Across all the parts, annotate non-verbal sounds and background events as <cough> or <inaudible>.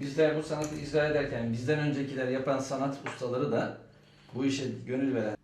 Bizler bu sanatı icra ederken bizden öncekiler yapan sanat ustaları da bu işe gönül veren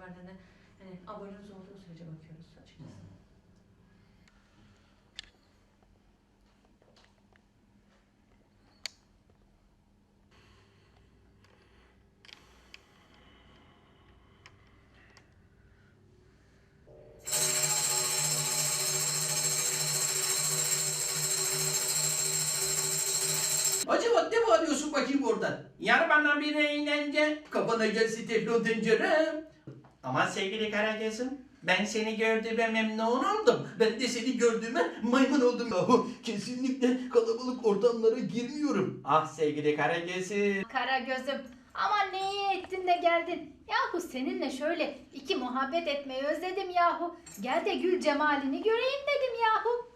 Verdiğinde hani abonemiz olduğu sürece bakıyoruz açıkçası. Acaba ne bağırıyorsun bakayım orada? Yar bana bir eğlence, kafana gelsin teflon tencere. Aman sevgili Karagöz'üm, ben seni gördüğüme memnun oldum. Ben de seni gördüğüme maymun oldum. Yahu kesinlikle kalabalık ortamlara girmiyorum. Ah sevgili Karagöz'üm. Kara gözüm. Ama ne iyi ettin de geldin. Yahu seninle şöyle iki muhabbet etmeyi özledim yahu. Gel de gül cemalini göreyim dedim yahu.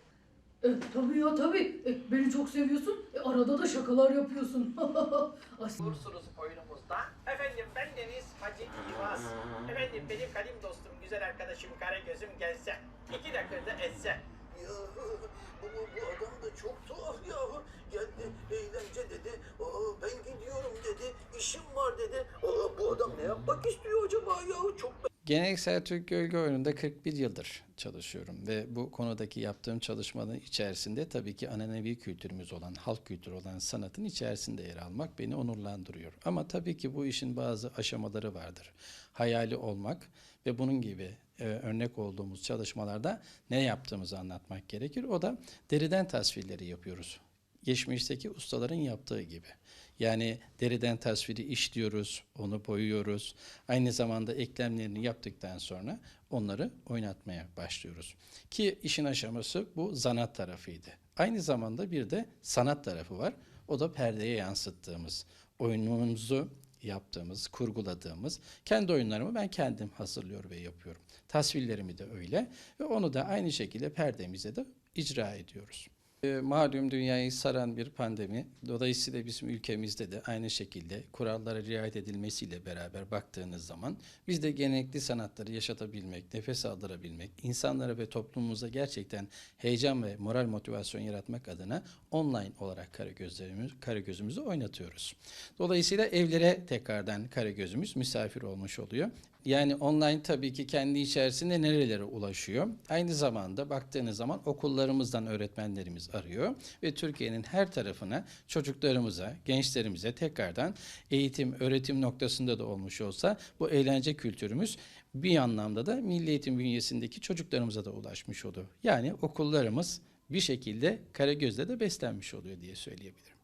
E, tabii ya tabii. E, beni çok seviyorsun. E, arada da şakalar yapıyorsun. <laughs> Ay, Bulursunuz oyunumuzda. Efendim ben Hacı İvaz. Efendim benim kadim dostum, güzel arkadaşım Karagöz'üm gelse. iki dakikada etse. Geleneksel Türk Gölge Oyunu'nda 41 yıldır çalışıyorum ve bu konudaki yaptığım çalışmanın içerisinde tabii ki ananevi kültürümüz olan, halk kültürü olan sanatın içerisinde yer almak beni onurlandırıyor. Ama tabii ki bu işin bazı aşamaları vardır. Hayali olmak ve bunun gibi e, örnek olduğumuz çalışmalarda ne yaptığımızı anlatmak gerekir. O da deriden tasvirleri yapıyoruz. Geçmişteki ustaların yaptığı gibi. Yani deriden tasviri işliyoruz, onu boyuyoruz. Aynı zamanda eklemlerini yaptıktan sonra onları oynatmaya başlıyoruz. Ki işin aşaması bu zanat tarafıydı. Aynı zamanda bir de sanat tarafı var. O da perdeye yansıttığımız, oyunumuzu yaptığımız, kurguladığımız kendi oyunlarımı ben kendim hazırlıyor ve yapıyorum. Tasvirlerimi de öyle ve onu da aynı şekilde perdemize de icra ediyoruz. E, Malum dünyayı saran bir pandemi. Dolayısıyla bizim ülkemizde de aynı şekilde kurallara riayet edilmesiyle beraber baktığınız zaman biz de gelenekli sanatları yaşatabilmek, nefes aldırabilmek, insanlara ve toplumumuza gerçekten heyecan ve moral motivasyon yaratmak adına online olarak Karagözlerimiz, Karagözümüzü oynatıyoruz. Dolayısıyla evlere tekrardan Karagözümüz misafir olmuş oluyor. Yani online tabii ki kendi içerisinde nerelere ulaşıyor. Aynı zamanda baktığınız zaman okullarımızdan öğretmenlerimiz arıyor ve Türkiye'nin her tarafına çocuklarımıza, gençlerimize tekrardan eğitim, öğretim noktasında da olmuş olsa bu eğlence kültürümüz bir anlamda da milli eğitim bünyesindeki çocuklarımıza da ulaşmış oluyor. Yani okullarımız bir şekilde Karagöz'de de beslenmiş oluyor diye söyleyebilirim.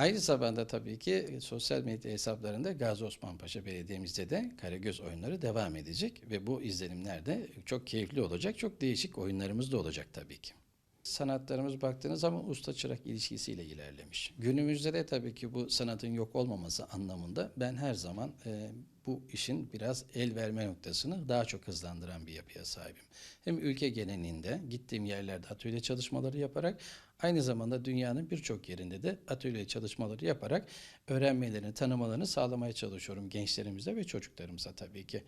Aynı zamanda tabii ki sosyal medya hesaplarında Gazi Osman Paşa Belediye'mizde de Karagöz oyunları devam edecek ve bu izlenimler de çok keyifli olacak. Çok değişik oyunlarımız da olacak tabii ki. Sanatlarımız baktığınız zaman usta çırak ilişkisiyle ilerlemiş. Günümüzde de tabii ki bu sanatın yok olmaması anlamında ben her zaman e, bu işin biraz el verme noktasını daha çok hızlandıran bir yapıya sahibim. Hem ülke genelinde gittiğim yerlerde atölye çalışmaları yaparak aynı zamanda dünyanın birçok yerinde de atölye çalışmaları yaparak öğrenmelerini, tanımalarını sağlamaya çalışıyorum gençlerimize ve çocuklarımıza tabii ki.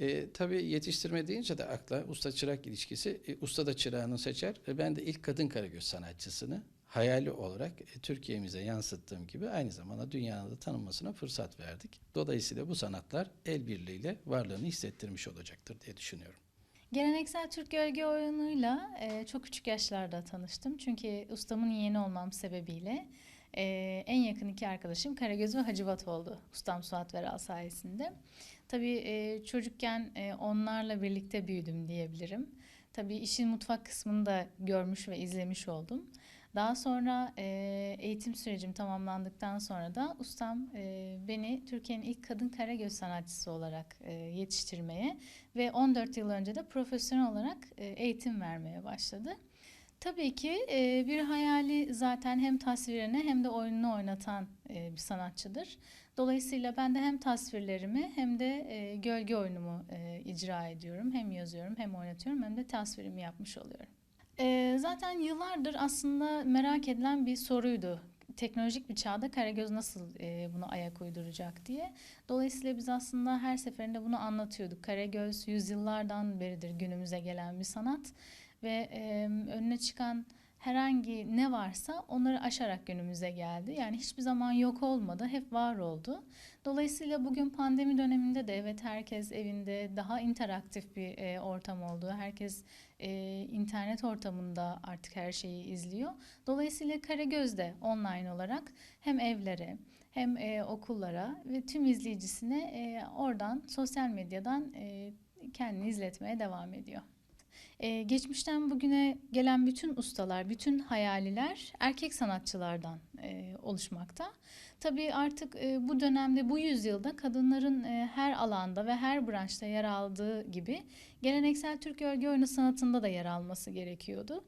E, tabii yetiştirme deyince de akla usta çırak ilişkisi. E, usta da çırağını seçer. E, ben de ilk kadın karagöz sanatçısını hayali olarak e, Türkiye'mize yansıttığım gibi aynı zamanda dünyada da tanınmasına fırsat verdik. Dolayısıyla bu sanatlar el birliğiyle varlığını hissettirmiş olacaktır diye düşünüyorum. Geleneksel Türk gölge oyunuyla e, çok küçük yaşlarda tanıştım. Çünkü ustamın yeğeni olmam sebebiyle e, en yakın iki arkadaşım Karagöz ve Hacivat oldu. Ustam Suat Veral sayesinde. Tabii e, çocukken e, onlarla birlikte büyüdüm diyebilirim. Tabii işin mutfak kısmını da görmüş ve izlemiş oldum. Daha sonra e, eğitim sürecim tamamlandıktan sonra da ustam e, beni Türkiye'nin ilk kadın karagöz sanatçısı olarak e, yetiştirmeye ve 14 yıl önce de profesyonel olarak e, eğitim vermeye başladı. Tabii ki e, bir hayali zaten hem tasvirini hem de oyununu oynatan e, bir sanatçıdır. Dolayısıyla ben de hem tasvirlerimi hem de e, gölge oyunumu e, icra ediyorum. Hem yazıyorum hem oynatıyorum hem de tasvirimi yapmış oluyorum. E, zaten yıllardır aslında merak edilen bir soruydu. Teknolojik bir çağda Karagöz nasıl e, bunu ayak uyduracak diye. Dolayısıyla biz aslında her seferinde bunu anlatıyorduk. Karagöz yüzyıllardan beridir günümüze gelen bir sanat ve e, önüne çıkan herhangi ne varsa onları aşarak günümüze geldi. Yani hiçbir zaman yok olmadı, hep var oldu. Dolayısıyla bugün pandemi döneminde de evet herkes evinde daha interaktif bir e, ortam oldu. Herkes e, internet ortamında artık her şeyi izliyor. Dolayısıyla Karagöz de online olarak hem evlere hem e, okullara ve tüm izleyicisine e, oradan sosyal medyadan e, kendini izletmeye devam ediyor. Ee, geçmişten bugüne gelen bütün ustalar, bütün hayaliler erkek sanatçılardan e, oluşmakta. Tabii artık e, bu dönemde, bu yüzyılda kadınların e, her alanda ve her branşta yer aldığı gibi geleneksel Türk örgü oyunu sanatında da yer alması gerekiyordu.